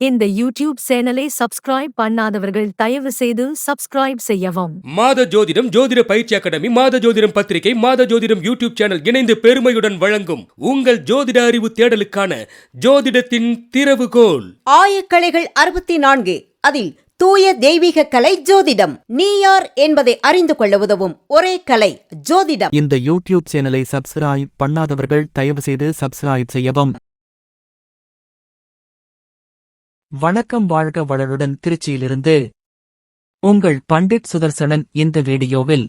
இந்த யூடியூப் சேனலை சப்ஸ்கிரைப் பண்ணாதவர்கள் தயவு செய்து சப்ஸ்கிரைப் செய்யவும். மாத ஜோதிடம் ஜோதிட பயிற்சி அகாடமி மாத ஜோதிடம் பத்திரிகை மாத ஜோதிடம் யூடியூப் சேனல் இணைந்து பெருமையுடன் வழங்கும் உங்கள் ஜோதிட அறிவு தேடலுக்கான ஜோதிடத்தின் திறவுகோல். ஆயக்கலைகள் அறுபத்தி நான்கு அதில் தூய தெய்வீக கலை ஜோதிடம். நீ யார் என்பதை அறிந்து கொள்ள உதவும் ஒரே கலை ஜோதிடம். இந்த யூடியூப் சேனலை சப்ஸ்கிரைப் பண்ணாதவர்கள் தயவு செய்து சப்ஸ்கிரைப் செய்யவும். வணக்கம் வாழ்க வளருடன் திருச்சியிலிருந்து உங்கள் பண்டிட் சுதர்சனன் இந்த வீடியோவில்.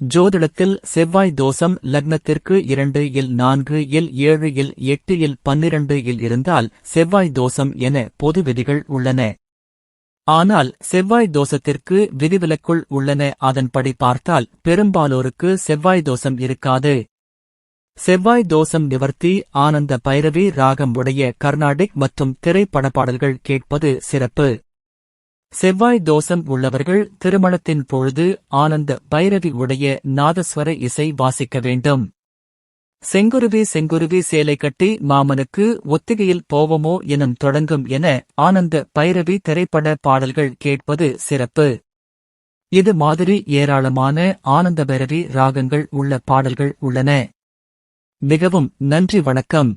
ஜோதிடத்தில் செவ்வாய் தோஷம் லக்னத்திற்கு இரண்டு இல் நான்கு இல் ஏழு இல் எட்டு இல் பன்னிரண்டு இல் இருந்தால் செவ்வாய் தோஷம் என பொது விதிகள் உள்ளன. ஆனால் செவ்வாய் தோஷத்திற்கு விதிவிலக்குள் உள்ளன. அதன்படி பார்த்தால் பெரும்பாலோருக்கு செவ்வாய் தோஷம் இருக்காது. செவ்வாய் தோஷம் நிவர்த்தி ஆனந்த பைரவி ராகம் உடைய கர்நாடிக் மற்றும் திரைப்பட பாடல்கள் கேட்பது சிறப்பு. செவ்வாய் தோஷம் உள்ளவர்கள் திருமணத்தின் பொழுது ஆனந்த பைரவி உடைய நாதஸ்வர இசை வாசிக்க வேண்டும். செங்குருவி செங்குருவி சேலை கட்டி மாமனுக்கு ஒத்திகையில் போவோமோ எனும் தொடங்கும் என ஆனந்த பைரவி திரைப்பட பாடல்கள் கேட்பது சிறப்பு. இது மாதிரி ஏராளமான ஆனந்த பைரவி ராகங்கள் உள்ள பாடல்கள் உள்ளன. மிகவும் நன்றி வணக்கம்